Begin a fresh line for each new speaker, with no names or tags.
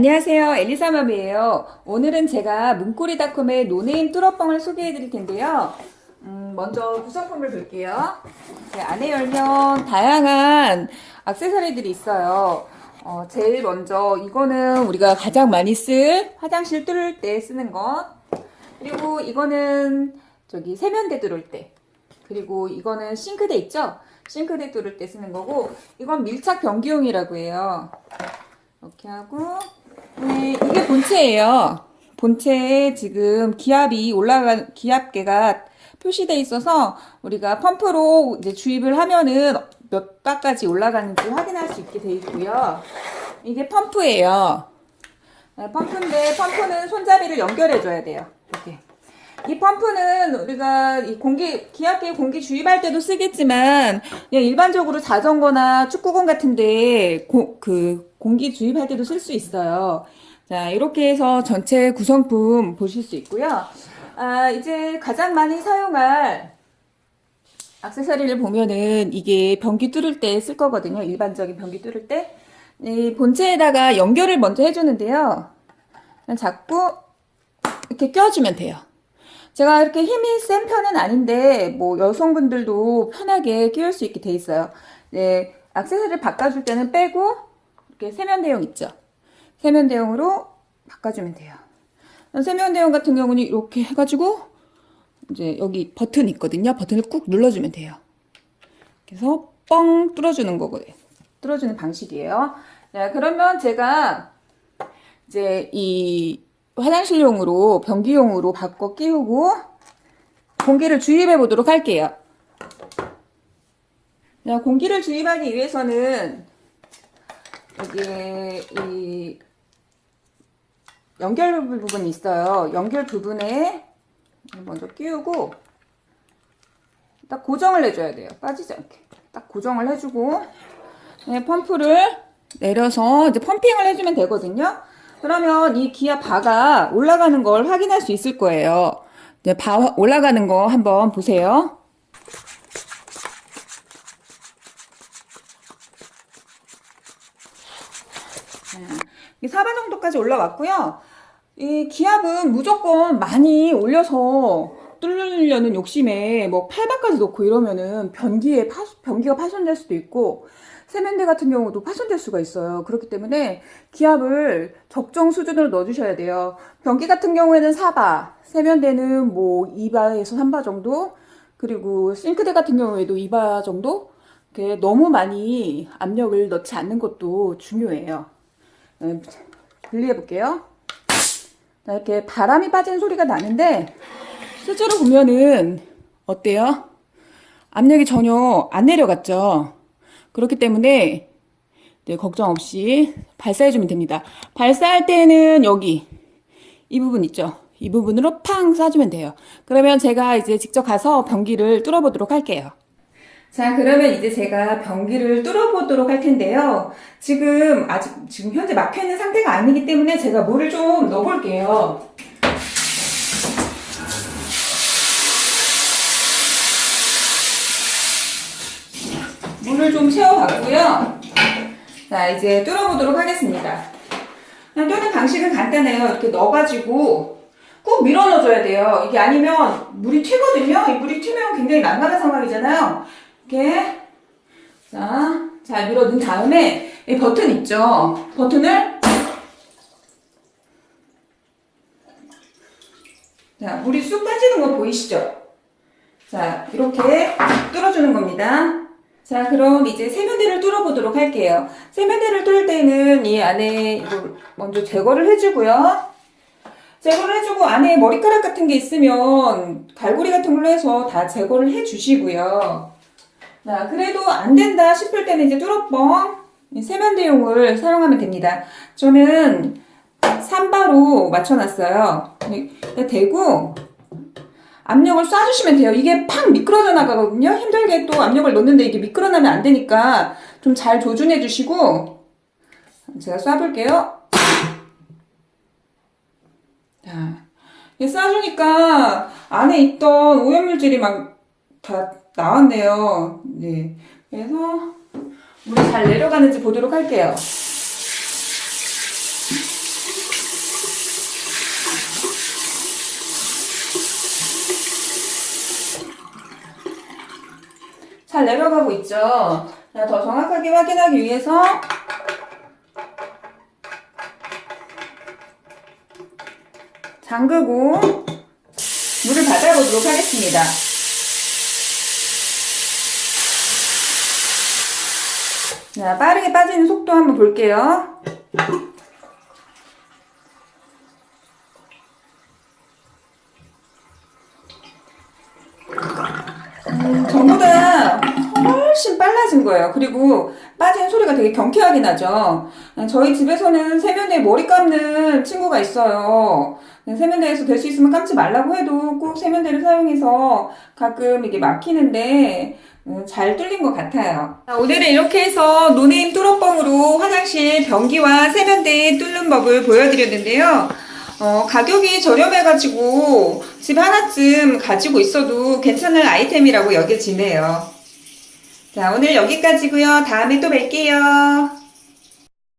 안녕하세요. 엘리사맘이에요. 오늘은 제가 문고리닷컴의 노네임 뚫어뻥을 소개해 드릴 텐데요. 음, 먼저 구성품을 볼게요. 네, 안에 열면 다양한 액세서리들이 있어요. 어, 제일 먼저 이거는 우리가 가장 많이 쓸 화장실 뚫을 때 쓰는 것. 그리고 이거는 저기 세면대 뚫을 때. 그리고 이거는 싱크대 있죠? 싱크대 뚫을 때 쓰는 거고, 이건 밀착 변기용이라고 해요. 이렇게 하고, 네, 이게 본체예요. 본체에 지금 기압이 올라간 기압계가 표시돼 있어서 우리가 펌프로 이제 주입을 하면은 몇 바까지 올라가는지 확인할 수 있게 돼 있고요. 이게 펌프예요. 네, 펌프인데 펌프는 손잡이를 연결해 줘야 돼요. 이렇게. 이 펌프는 우리가 이 공기 기압계 공기 주입할 때도 쓰겠지만 그냥 일반적으로 자전거나 축구공 같은데 고- 그 공기 주입할 때도 쓸 수 있어요. 자 이렇게 해서 전체 구성품 보실 수 있고요. 아 이제 가장 많이 사용할 액세서리를 보면은 이게 변기 뚫을 때 쓸 거거든요. 일반적인 변기 뚫을 때. 이 본체에다가 연결을 먼저 해주는데요. 자꾸 이렇게 껴주면 돼요. 제가 이렇게 힘이 센 편은 아닌데 뭐 여성분들도 편하게 끼울 수 있게 돼 있어요. 네, 액세서리를 바꿔줄 때는 빼고 이렇게 세면대용 있죠. 세면대용으로 바꿔주면 돼요. 세면대용 같은 경우는 이렇게 해가지고 이제 여기 버튼 있거든요. 버튼을 꾹 눌러주면 돼요. 그래서 뻥 뚫어주는 거고요. 뚫어주는 방식이에요. 네, 그러면 제가 이제 이 화장실용으로 변기용으로 바꿔 끼우고 공기를 주입해 보도록 할게요. 자, 공기를 주입하기 위해서는 여기에 이 연결 부분이 있어요. 연결 부분에 먼저 끼우고 딱 고정을 해줘야 돼요. 빠지지 않게. 딱 고정을 해주고 네, 펌프를 내려서 이제 펌핑을 해주면 되거든요. 그러면 이 기아 바가 올라가는 걸 확인할 수 있을 거예요. 네, 바 올라가는 거 한번 보세요. 이 4바 정도까지 올라왔고요. 이 기압은 무조건 많이 올려서 뚫으려는 욕심에 뭐 8바까지 놓고 이러면은 변기에 파, 변기가 파손될 수도 있고 세면대 같은 경우도 파손될 수가 있어요. 그렇기 때문에 기압을 적정 수준으로 넣어주셔야 돼요. 변기 같은 경우에는 4바, 세면대는 뭐 2바에서 3바 정도, 그리고 싱크대 같은 경우에도 2바 정도? 너무 많이 압력을 넣지 않는 것도 중요해요. 음, 분리해 볼게요. 자, 이렇게 바람이 빠지는 소리가 나는데 실제로 보면은 어때요? 압력이 전혀 안 내려갔죠. 그렇기 때문에 이제 걱정 없이 발사해주면 됩니다. 발사할 때는 여기 이 부분 있죠. 이 부분으로 팡 쏴주면 돼요. 그러면 제가 이제 직접 가서 변기를 뚫어보도록 할게요. 자, 그러면 이제 제가 변기를 뚫어보도록 할 텐데요. 지금 아직 지금 현재 막혀 있는 상태가 아니기 때문에 제가 물을 좀 넣어볼게요. 물을 좀 채워봤고요. 자, 이제 뚫어보도록 하겠습니다. 그냥 뚫는 방식은 간단해요. 이렇게 넣어가지고 꾹 밀어 넣어줘야 돼요. 이게 아니면 물이 튀거든요. 이 물이 튀면 굉장히 난감한 상황이잖아요. 이렇게 자, 잘 밀어 넣은 다음에 이 버튼 있죠. 버튼을 자, 물이 쑥 빠지는 거 보이시죠? 자, 이렇게 뚫어주는 겁니다. 자, 그럼 이제 세면대를 뚫어보도록 할게요. 세면대를 뚫을 때는 이 안에 이걸 먼저 제거를 해주고요. 제거를 해주고 안에 머리카락 같은 게 있으면 갈고리 같은 걸로 해서 다 제거를 해주시고요. 자, 그래도 안 된다 싶을 때는 이제 이 세면대용을 사용하면 됩니다. 저는 3바로 맞춰놨어요. 네, 대고 압력을 쏴주시면 돼요. 이게 팍 미끄러져 나가거든요. 힘들게 또 압력을 넣는데 이게 미끄러나면 안 되니까 좀 잘 조준해 주시고 제가 쏴볼게요. 자, 쏴주니까 안에 있던 오염물질이 막 다 나왔네요. 네. 그래서 물이 잘 내려가는지 보도록 할게요. 잘 내려가고 있죠? 더 정확하게 확인하기 위해서 잠그고 물을 받아보도록 하겠습니다. 자, 빠르게 빠지는 속도 한번 볼게요. 음, 전보다 훨씬 빨라진 거예요. 그리고 빠지는 소리가 되게 경쾌하게 나죠. 저희 집에서는 세면대에 머리 감는 친구가 있어요. 세면대에서 될 수 있으면 감지 말라고 해도 꼭 세면대를 사용해서 가끔 이게 막히는데 음, 잘 뚫린 것 같아요. 자, 오늘은 이렇게 해서 노네임 뚫어뻥으로 화장실 변기와 세면대 뚫는 법을 보여드렸는데요. 어, 가격이 저렴해가지고 집 하나쯤 가지고 있어도 괜찮은 아이템이라고 여겨지네요. 자, 오늘 여기까지고요. 다음에 또 뵐게요.